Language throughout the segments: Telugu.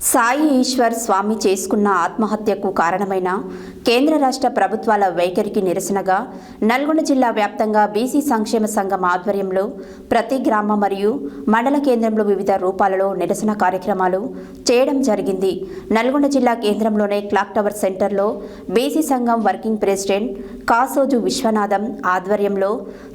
సాయి ఈశ్వర్ స్వామి చేసుకున్న ఆత్మహత్యకు కారణమైన కేంద్ర రాష్ట్ర ప్రభుత్వాల వైఖరికి నిరసనగా నల్గొండ జిల్లా వ్యాప్తంగా బీసీ సంక్షేమ సంఘం ఆధ్వర్యంలో ప్రతి గ్రామ మరియు మండల కేంద్రంలో వివిధ రూపాలలో నిరసన కార్యక్రమాలు చేయడం జరిగింది. నల్గొండ జిల్లా కేంద్రంలోనే క్లాక్ టవర్ సెంటర్లో బీసీ సంఘం వర్కింగ్ ప్రెసిడెంట్ కాసోజు విశ్వనాథం ఆధ్వర్యంలో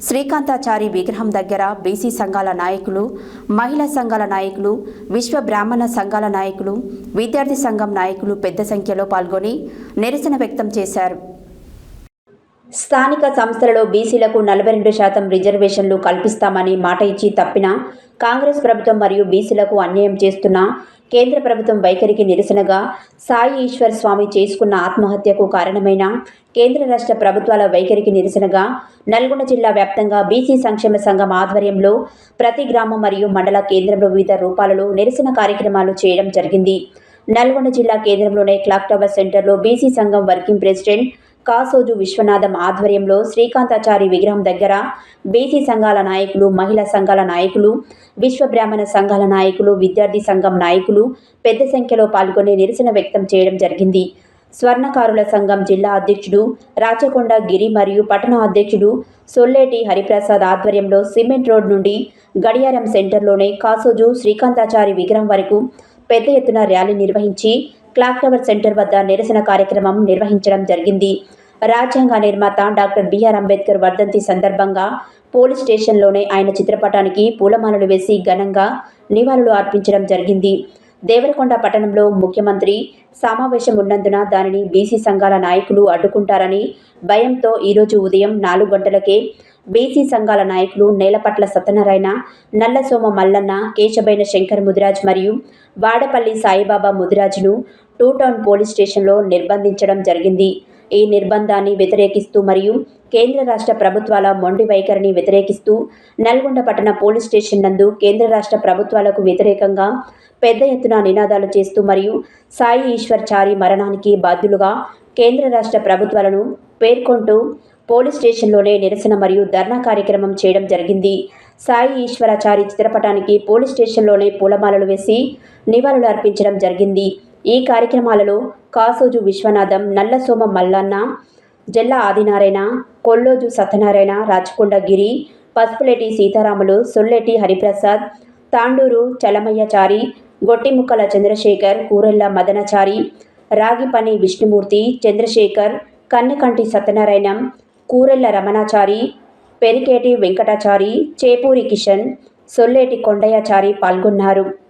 శ్రీకాంతాచారి విగ్రహం దగ్గర బీసీ సంఘాల నాయకులు మహిళా సంఘాల నాయకులు విశ్వ బ్రాహ్మణ సంఘాల నాయకులు విద్యార్థి సంఘం నాయకులు పెద్ద సంఖ్యలో పాల్గొని నిరసన వ్యక్తం చేశారు. స్థానిక సంస్థలలో బీసీలకు నలభై రెండు శాతం రిజర్వేషన్లు కల్పిస్తామని మాట ఇచ్చి తప్పిన కాంగ్రెస్ ప్రభుత్వం మరియు బీసీలకు అన్యాయం చేస్తున్న కేంద్ర ప్రభుత్వం వైఖరికి నిరసనగా సాయి ఈశ్వర్ స్వామి చేసుకున్న ఆత్మహత్యకు కారణమైన కేంద్ర రాష్ట్ర ప్రభుత్వాల వైఖరికి నిరసనగా నల్గొండ జిల్లా వ్యాప్తంగా బీసీ సంక్షేమ సంఘం ఆధ్వర్యంలో ప్రతి గ్రామం మరియు మండల కేంద్రంలో వివిధ రూపాలలో నిరసన కార్యక్రమాలు చేయడం జరిగింది. నల్గొండ జిల్లా కేంద్రంలోనే క్లాక్ టవర్ సెంటర్లో బీసీ సంఘం వర్కింగ్ ప్రెసిడెంట్ కాసోజు విశ్వనాథం ఆధ్వర్యంలో శ్రీకాంతాచారి విగ్రహం దగ్గర బీసీ సంఘాల నాయకులు మహిళా సంఘాల నాయకులు విశ్వబ్రాహ్మణ సంఘాల నాయకులు విద్యార్థి సంఘం నాయకులు పెద్ద సంఖ్యలో పాల్గొని నిరసన వ్యక్తం చేయడం జరిగింది. స్వర్ణకారుల సంఘం జిల్లా అధ్యక్షుడు రాచకొండ గిరి మరియు పట్టణ అధ్యక్షుడు సొల్లేటి హరిప్రసాద్ ఆధ్వర్యంలో సిమెంట్ రోడ్ నుండి గడియారం సెంటర్లోనే కాసోజు శ్రీకాంతాచారి విగ్రహం వరకు పెద్ద ఎత్తున ర్యాలీ నిర్వహించి క్లాక్ టవర్ సెంటర్ వద్ద నిరసన కార్యక్రమం నిర్వహించడం జరిగింది. రాజ్యాంగ నిర్మాత డాక్టర్ బిఆర్ అంబేద్కర్ వర్ధంతి సందర్భంగా పోలీస్ స్టేషన్లోనే ఆయన చిత్రపటానికి పూలమాలలు వేసి ఘనంగా నివాళులు అర్పించడం జరిగింది. దేవరకొండ పట్టణంలో ముఖ్యమంత్రి సమావేశం ఉన్నందున దానిని బీసీ సంఘాల నాయకులు అడ్డుకుంటారని భయంతో ఈరోజు ఉదయం నాలుగు గంటలకే బీసీ సంఘాల నాయకులు నేలపట్ల సత్యనారాయణ నల్లసోమ మల్లన్న కేశబైన శంకర్ ముదిరాజ్ మరియు వాడపల్లి సాయిబాబా ముదిరాజును టూ టౌన్ పోలీస్ స్టేషన్లో నిర్బంధించడం జరిగింది. ఈ నిర్బంధాన్ని వ్యతిరేకిస్తూ మరియు కేంద్ర రాష్ట్ర ప్రభుత్వాల మొండి వైఖరిని వ్యతిరేకిస్తూ నల్గొండ పట్టణ పోలీస్ స్టేషన్ నందు కేంద్ర రాష్ట్ర ప్రభుత్వాలకు వ్యతిరేకంగా పెద్ద ఎత్తున నినాదాలు చేస్తూ మరియు సాయి ఈశ్వర్ చారి మరణానికి బాధ్యులుగా కేంద్ర రాష్ట్ర ప్రభుత్వాలను పేర్కొంటూ పోలీస్ స్టేషన్లోనే నిరసన మరియు ధర్నా కార్యక్రమం చేయడం జరిగింది. సాయి ఈశ్వరాచారి చిత్రపటానికి పోలీస్ స్టేషన్లోనే పూలమాలలు వేసి నివాళులు అర్పించడం జరిగింది. ఈ కార్యక్రమాలలో కాసోజు విశ్వనాథం నల్లసోమ మల్లన్న జల్లా ఆదినారాయణ కొల్లోజు సత్యనారాయణ రాచకొండ గిరి పసుపులేటి సీతారాములు సొల్లెటి హరిప్రసాద్ తాండూరు చలమయ్యచారి గొట్టిముక్కల చంద్రశేఖర్ కూరెల్ల మదనచారి రాగిపని విష్ణుమూర్తి చంద్రశేఖర్ కన్నకంటి సత్యనారాయణ కూరెళ్ళ రమణాచారి పెరికేటి వెంకటాచారి చేపూరి కిషన్ సొల్లేటి కొండయాచారి పాల్గొన్నారు.